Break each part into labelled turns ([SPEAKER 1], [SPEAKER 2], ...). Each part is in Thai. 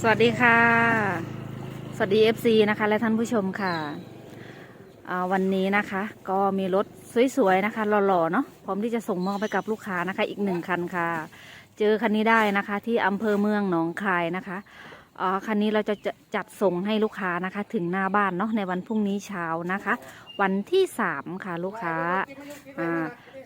[SPEAKER 1] สวัสดีค่ะ สวัสดี FC นะคะ และท่านผู้ชมค่ะ วันนี้นะคะ ก็มีรถสวยๆนะคะหล่อๆเนาะพร้อมที่จะส่งมอบไปกับลูกค้านะคะ อีกหนึ่งคันค่ะ เจอคันนี้ได้นะคะ ที่อำเภอเมืองหนองคายนะคะคันนี้เราจะจัดส่งให้ลูกค้านะคะ ถึงหน้าบ้านเนาะในวันพรุ่งนี้เช้านะคะ วันที่สามค่ะลูกค้า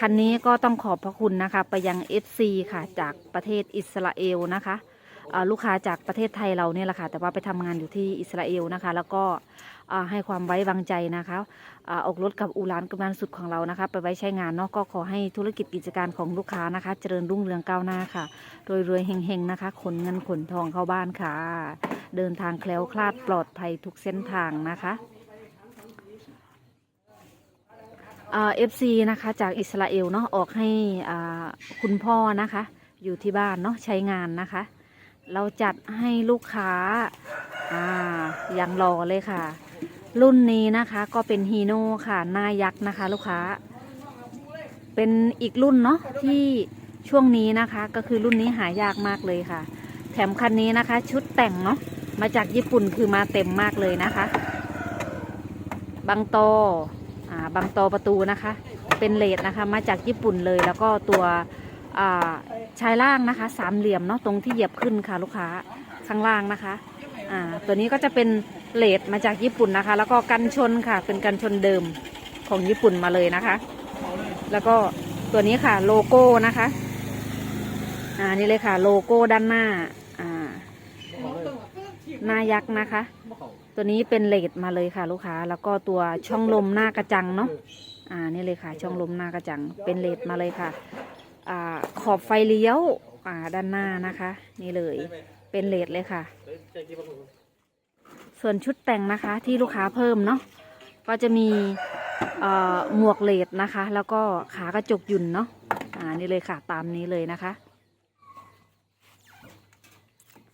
[SPEAKER 1] คันนี้ก็ต้องขอบพระคุณนะคะ ไปยัง FC ค่ะ จากประเทศอิสราเอลนะคะ ลูกค้าจากประเทศไทยเราเนี่ยแหละค่ะแต่ว่าไปทำงานอยู่ที่อิสราเอลนะคะ แล้วก็ให้ความไว้วางใจนะคะออกรถกับอูรานกำนันสุดของเรานะคะ ไปไว้ใช้งานเนาะก็ขอให้ธุรกิจกิจการของลูกค้านะคะ เจริญรุ่งเรืองก้าวหน้าค่ะรวยรวยเฮงๆนะคะ ขนเงินขนทองเข้าบ้านค่ะ เดินทางแคล้วคลาดปลอดภัยทุกเส้นทางนะคะเอฟซีนะคะจากอิสราเอลเนาะออกให้คุณพ่อนะคะ อยู่ที่บ้านเนาะใช้งานนะคะ เราจัดให้ลูกค้าอ่าอย่างรอเลยค่ะ รุ่นนี้นะคะก็เป็นฮีโน่ค่ะหน้ายักษ์นะคะ ลูกค้า เป็นอีกรุ่นเนาะที่ช่วงนี้นะคะก็คือรุ่นนี้หายากมากเลยค่ะ แถมคันนี้นะคะ ชุดแต่งเนาะมาจากญี่ปุ่นคือมาเต็มมากเลยนะคะ บางโตอ่าบางโตประตูนะคะ เป็นเลดนะคะ มาจากญี่ปุ่นเลยแล้วก็ตัว ชายล่างนะคะ สามเหลี่ยมเนาะตรงที่เหยียบขึ้นค่ะลูกค้าข้างล่างนะคะอ่าตัวนี้ก็จะเป็นเลดมาจากญี่ปุ่นนะคะ แล้วก็กันชนค่ะ เป็นกันชนเดิมของญี่ปุ่นมาเลยนะคะ แล้วก็ตัวนี้ค่ะโลโก้นะคะ อ่านี่เลยค่ะ โลโก้ด้านหน้าอ่าหน้ายักษ์นะคะ ตัวนี้เป็นเลดมาเลยค่ะ ลูกค้า แล้วก็ตัวช่องลมหน้ากระจังเนาะอ่านี่เลยค่ะ ช่องลมหน้ากระจังเป็นเลดมาเลยค่ะ ขอบไฟเลี้ยวด้านหน้านะคะ นี่เลยเป็นเลดเลยค่ะ ส่วนชุดแต่งนะคะที่ลูกค้าเพิ่มเนาะก็จะมีหมวกเลดนะคะ แล้วก็ขากระจกยุ่นเนาะอ่านี่เลยค่ะตามนี้เลยนะคะ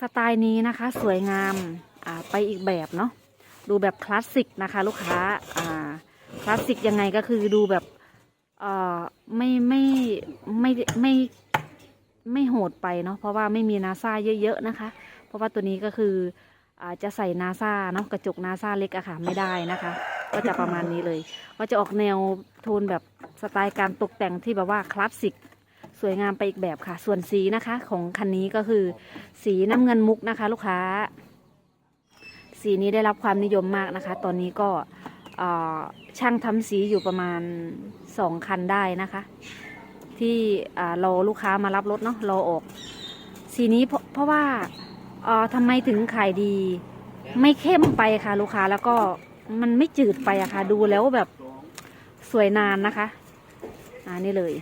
[SPEAKER 1] สไตล์นี้นะคะสวยงามอ่าไปอีกแบบเนาะดูแบบคลาสสิกนะคะ ลูกค้าอ่าคลาสสิกยังไงก็คือดูแบบ เอ่อไม่ไม่ไม่ไม่ไม่โหดไปเนาะเพราะว่าไม่มีนาซาเยอะๆนะคะ เพราะว่าตัวนี้ก็คืออาจะใส่นาซาเนาะกระจกนาซาเล็กอะค่ะไม่ได้นะคะ ก็จะประมาณนี้เลย ก็จะออกแนวโทนแบบสไตล์การตกแต่งที่แบบว่าคลาสสิกสวยงามไปอีกแบบค่ะ ส่วนสีนะคะของคันนี้ก็คือสีน้ำเงินมุกนะคะ ลูกค้า สีนี้ได้รับความนิยมมากนะคะ ตอนนี้ก็ช่างทำสีอยู่ประมาณ สองคันได้นะคะ ที่อ่ารอลูกค้ามารับรถเนาะรอออก สีนี้เพราะเพราะว่าเอ่อทำไมถึงขายดี ไม่เข้มไปค่ะ ลูกค้าแล้วก็มันไม่จืดไปอะค่ะ ดูแล้วแบบสวยนานนะคะอ่านี่เลย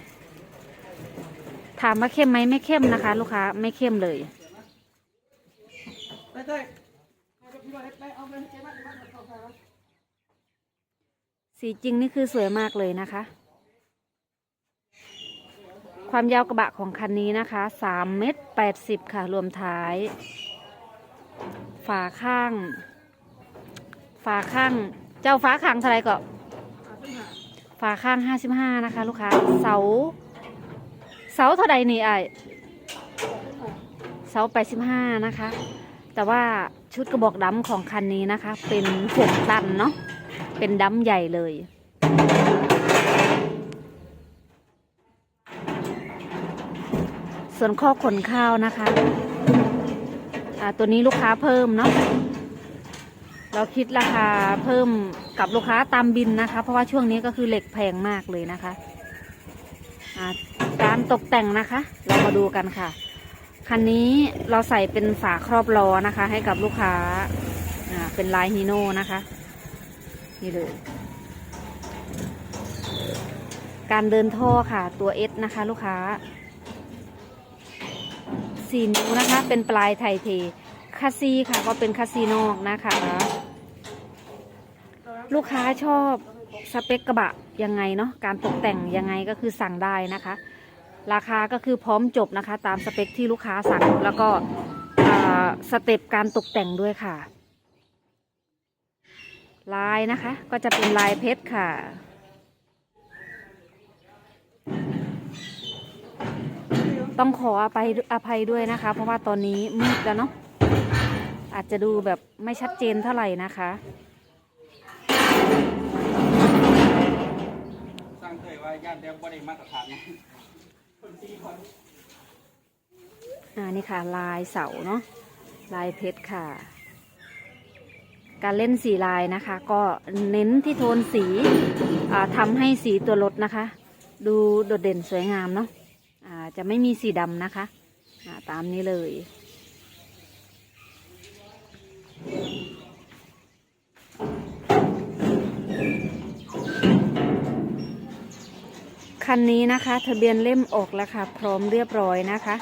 [SPEAKER 1] ถามว่าเข้มไหมไม่เข้มนะคะ ลูกค้าไม่เข้มเลย สีจริงนี่คือสวยมากเลยนะคะ ความยาวกระบะของคันนี้นะคะสามเมตรแปดสิบค่ะ รวมท้าย ฝาข้าง ฝาข้าง เจ้าฝาข้างเท่าไรก็ฝาข้างห้าสิบห้านะคะ ลูกค้า เสา เสาเท่าใดนี่ไอเสาแปดสิบห้านะคะ แต่ว่าชุดกระบอกดำของคันนี้นะคะ เป็นหกตันเนาะ เป็นดำใหญ่เลย ส่วนข้อขนข้าวนะคะอ่าตัวนี้ลูกค้าเพิ่มเนาะเราคิดราคาเพิ่มกับลูกค้าตามบินนะคะ เพราะว่าช่วงนี้ก็คือเหล็กแพงมากเลยนะคะอ่าการตกแต่งนะคะ เรามาดูกันค่ะ คันนี้เราใส่เป็นฝาครอบล้อนะคะ ให้กับลูกค้าอ่าเป็นลายฮีโน่นะคะ นี่เลย การเดินท่อค่ะตัวเอสนะคะ ลูกค้า สี่นิ้วนะคะ เป็นปลายไทยเท คาซีค่ะ ก็เป็นคาซีนอกนะคะ ลูกค้าชอบสเปคกระบะยังไงเนาะ การตกแต่งยังไงก็คือสั่งได้นะคะ ราคาก็คือพร้อมจบนะคะ ตามสเปคที่ลูกค้าสั่ง แล้วก็สเต็ปการตกแต่งด้วยค่ะ ลายนะคะ ก็จะเป็นลายเพชรค่ะ ต้องขออภัยอภัยด้วยนะคะ เพราะว่าตอนนี้มืดแล้วเนาะอาจจะดูแบบไม่ชัดเจนเท่าไหร่นะคะ
[SPEAKER 2] สร้างเคยว่าญาติเดียวบ่ได้มาตรฐานนะ
[SPEAKER 1] อ่านี่ค่ะ ลายเสาเนาะลายเพชรค่ะ การเล่นสีลายนะคะ ก็เน้นที่โทนสีอ่าทำให้สีตัวรถนะคะ ดูโดดเด่นสวยงามเนาะอ่า จะไม่มีสีดำนะคะตามนี้เลยคันนี้นะคะ ทะเบียนเล่มออกแล้วค่ะ พร้อมเรียบร้อยนะคะ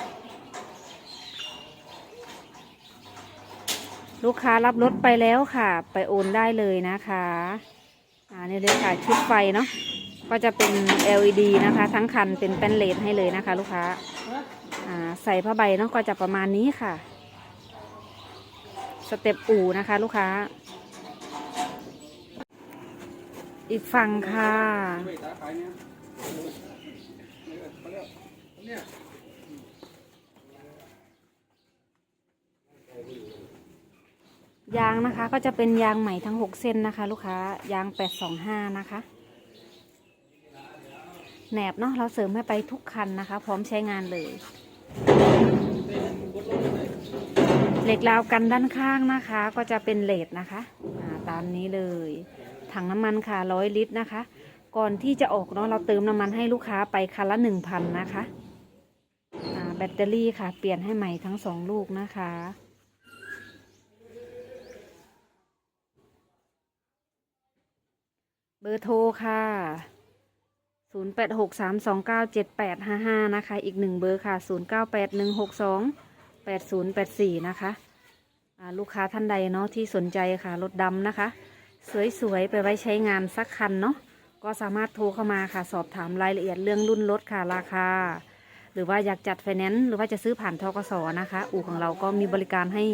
[SPEAKER 1] ลูกค้ารับรถไปแล้วค่ะ ไปโอนได้เลยนะคะ อ่านี่เลยค่ะชุดไฟเนาะ ก็จะเป็น LED นะคะ ทั้งคันเป็นแป้นเลนให้เลยนะคะ ลูกค้าใส่ผ้าใบเนาะก็จะประมาณนี้ค่ะ สเต็ปอู่นะคะ ลูกค้า อีกฝั่งค่ะ
[SPEAKER 2] ยาขายเนี่ยเนี่ย
[SPEAKER 1] ยางนะคะก็จะเป็นยางใหม่ทั้ง 6 เส้นนะคะ ลูกค้ายาง 825 นะคะ แหนบเนาะเราเสริมให้ไปทุกคันนะคะ พร้อมใช้งานเลย เหล็กราวกันด้านข้างนะคะ ก็จะเป็นเลดนะคะตามนี้เลย ถังน้ำมันค่ะร้อยลิตรนะคะ ก่อนที่จะออกเนาะเราเติมน้ำมันให้ลูกค้าไปคันละหนึ่งพันนะคะแบตเตอรี่ค่ะ เปลี่ยนให้ใหม่ทั้งสองลูกนะคะเบอร์โทรค่ะ 0863297855 นะคะ อีกหนึ่งเบอร์ค่ะ 0981628084 นะคะลูกค้าท่านใดเนาะที่สนใจค่ะ รถดำนะคะ สวยๆ ไปไว้ใช้งานสักคันเนาะก็สามารถโทรเข้ามาค่ะ สอบถามรายละเอียดเรื่องรุ่นรถค่ะราคา หรือว่าอยากจัดไฟแนนซ์หรือว่าจะซื้อผ่านทกสนะคะ อู่ของเราก็มีบริการให้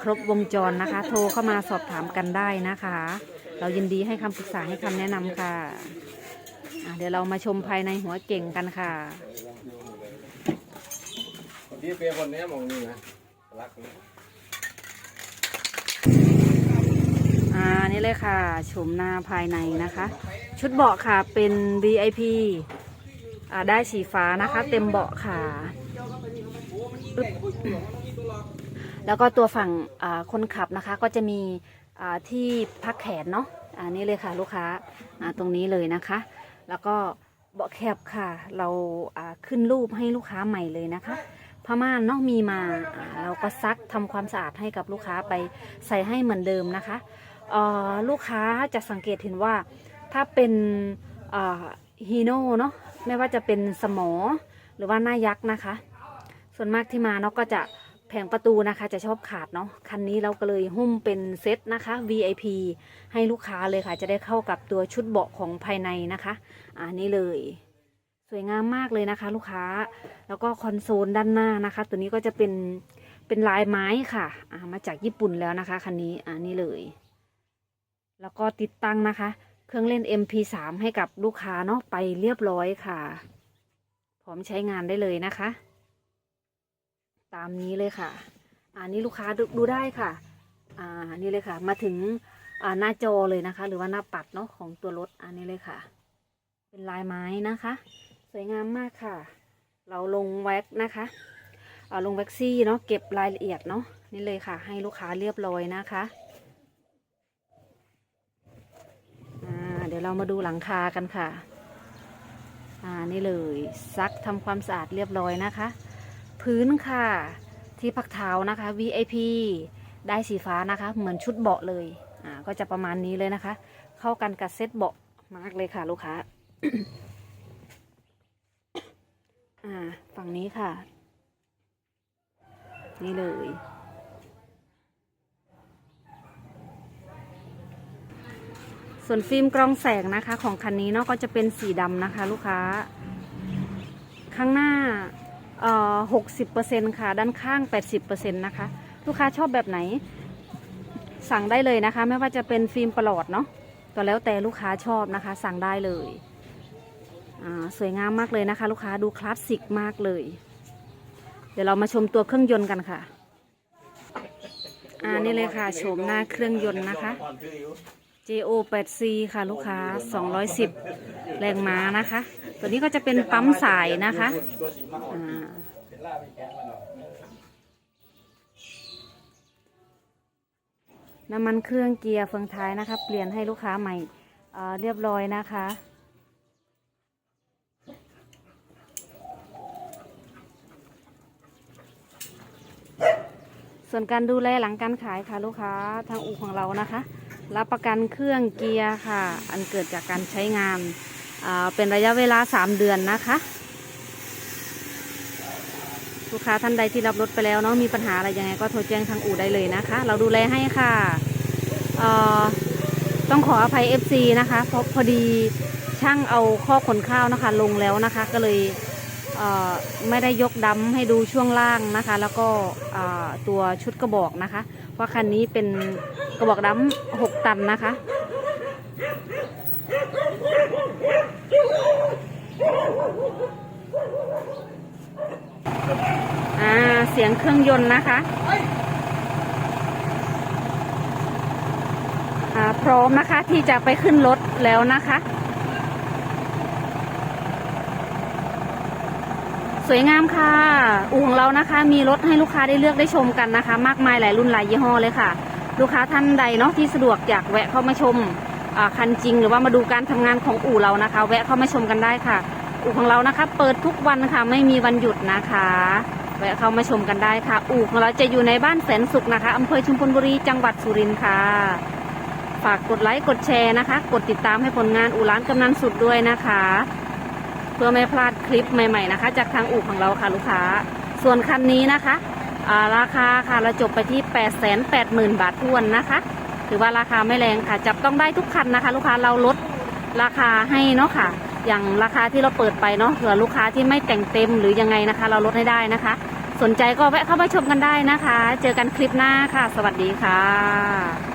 [SPEAKER 1] ครบวงจรนะคะ โทรเข้ามาสอบถามกันได้นะคะ เรายินดีให้คำปรึกษาให้คำแนะนำค่ะ เดี๋ยวเรามาชมภายในหัวเก่งกันค่ะ
[SPEAKER 2] ที่เปียคนนี้มองนี่นะรักนะ
[SPEAKER 1] อ่านี่เลยค่ะชมหน้าภายในนะคะ ชุดเบาะค่ะเป็น VIP อ่าได้สีฟ้านะคะ เต็มเบาะค่ะอึ๊บแล้วก็ตัวฝั่งอ่าคนขับนะคะ ก็จะมีอ่าที่พักแขนเนาะอ่านี่เลยค่ะลูกค้าอ่าตรงนี้เลยนะคะ แล้วก็เบาะแคบค่ะ เราขึ้นรูปให้ลูกค้าใหม่เลยนะคะผ้าม่านเนาะมีมาเราก็ซักทำความสะอาดให้กับลูกค้าไปใส่ให้เหมือนเดิมนะคะลูกค้าจะสังเกตเห็นว่าถ้าเป็นฮีโน่เนาะไม่ว่าจะเป็นสมอหรือว่าหน้ายักษ์นะคะ ส่วนมากที่มาเนาะก็จะ ผงประตูนะคะจะชอบขาดเนาะคันนี้เราก็เลยหุ้มเป็นเซตนะคะ VIP ให้ลูกค้าเลยค่ะ จะได้เข้ากับตัวชุดเบาะของภายในนะคะอ่านี่เลย สวยงามมากเลยนะคะ ลูกค้าแล้วก็คอนโซลด้านหน้านะคะ ตัวนี้ก็จะเป็นเป็นลายไม้ค่ะามาจากญี่ปุ่นแล้วนะคะคันนี้อ่านี่เลย แล้วก็ติดตั้งนะคะ เครื่องเล่น MP3 ให้กับลูกค้าเนาะไปเรียบร้อยค่ะ พร้อมใช้งานได้เลยนะคะ ตามนี้เลยค่ะอ่านี่ลูกค้าดูดูได้ค่ะ อ่านี่เลยค่ะ มาถึงอ่าหน้าจอเลยนะคะ หรือว่าหน้าปัดเนาะของตัวรถอันนี้เลยค่ะ เป็นลายไม้นะคะ สวยงามมากค่ะ เราลงแว็กนะคะอ่าลงแว็กซี่เนาะเก็บรายละเอียดเนาะนี่เลยค่ะ ให้ลูกค้าเรียบร้อยนะคะอ่าเดี๋ยวเรามาดูหลังคากันค่ะอ่านี่เลยซักทำความสะอาดเรียบร้อยนะคะ พื้นค่ะ ที่พักเท้านะคะ VIP ได้สีฟ้านะคะ เหมือนชุดเบาะเลยอ่าก็จะประมาณนี้เลยนะคะ เข้ากันกับเซ็ตเบาะมากเลยค่ะลูกค้าอ่าฝั่งนี้ค่ะ นี่เลย ส่วนฟิล์มกรองแสงนะคะ ของคันนี้เนาะก็จะเป็นสีดำนะคะ ลูกค้า ข้างหน้า หกสิบเปอร์เซ็นค่ะ ด้านข้างแปดสิบเปอร์เซ็นนะคะ ลูกค้าชอบแบบไหน สั่งได้เลยนะคะ ไม่ว่าจะเป็นฟิล์มประหลอดเนาะก็แล้วแต่ลูกค้าชอบนะคะ สั่งได้เลยสวยงามมากเลยนะคะ ลูกค้าดูคลาสสิกมากเลย เดี๋ยวเรามาชมตัวเครื่องยนต์กันค่ะอ่านี่เลยค่ะโฉมหน้าเครื่องยนต์นะคะ JO 8C ค่ะ ลูกค้า 210 แรงม้านะคะ ตัวนี้ก็จะเป็นปั๊มสายนะคะน้ำมันเครื่องเกียร์เฟืองท้ายนะคะ เปลี่ยนให้ลูกค้าใหม่เรียบร้อยนะคะส่วนการดูแลหลังการขายค่ะลูกค้าทางอู่ของเรานะคะ รับประกันเครื่องเกียร์ค่ะ อันเกิดจากการใช้งาน เป็นระยะเวลา 3 เดือนนะคะ ลูกค้าท่านใดที่รับรถไปแล้วเนาะมีปัญหาอะไรยังไงก็โทรแจ้งทางอู่ได้เลยนะคะ เราดูแลให้ค่ะต้องขออภัย FC นะคะเพราะพอดีช่างเอาข้อขนข้าวนะคะ ลงแล้วนะคะก็เลยเไม่ได้ยกดำให้ดูช่วงล่างนะคะ แล้วก็ตัวชุดกระบอกนะคะว่าคันนี้เป็นกระบอกดำหกตันนะคะ อ่า เสียงเครื่องยนต์นะคะพร้อมนะคะที่จะไปขึ้นรถแล้วนะคะ สวยงามค่ะ อู่ของเรานะคะ มีรถให้ลูกค้าได้เลือกได้ชมกันนะคะ มากมายหลายรุ่นหลายยี่ห้อเลยค่ะ ลูกค้าท่านใดเนาะที่สะดวกอยากแวะเข้ามาชมคันจริง หรือว่ามาดูการทำงานของอู่เรานะคะ แวะเข้ามาชมกันได้ค่ะ อู่ของเรานะคะ เปิดทุกวันค่ะ ไม่มีวันหยุดนะคะ วะเข้ามาชมกันได้ค่ะ อู่ของเราจะอยู่ในบ้านแสนสุขนะคะอำเภอชุมพลบุรีจังหวัดสุรินทร์ค่ะ ฝากกดไลค์กดแชร์นะคะ กดติดตามให้ผลงานอู่ร้านกำนันสุดด้วยนะคะ เพื่อไม่พลาดคลิปใหม่ ๆนะคะ จากทางอู่ของเราค่ะลูกค้า ส่วนคันนี้นะคะาราคาค่ะเราจบไปที่ 8 8 0 0 0 0 บาททวนนะคะ ถือว่าราคาไม่แรงค่ะ จับต้องได้ทุกคันนะคะ ลูกค้าเราลดราคาให้เนาะค่ะ อย่างราคาที่เราเปิดไปเนาะเผื่อลูกค้าที่ไม่แต่งเต็มหรือยังไงนะคะ เราลดให้ได้นะคะ สนใจก็แวะเข้ามาชมกันได้นะคะ เจอกันคลิปหน้าค่ะ สวัสดีค่ะ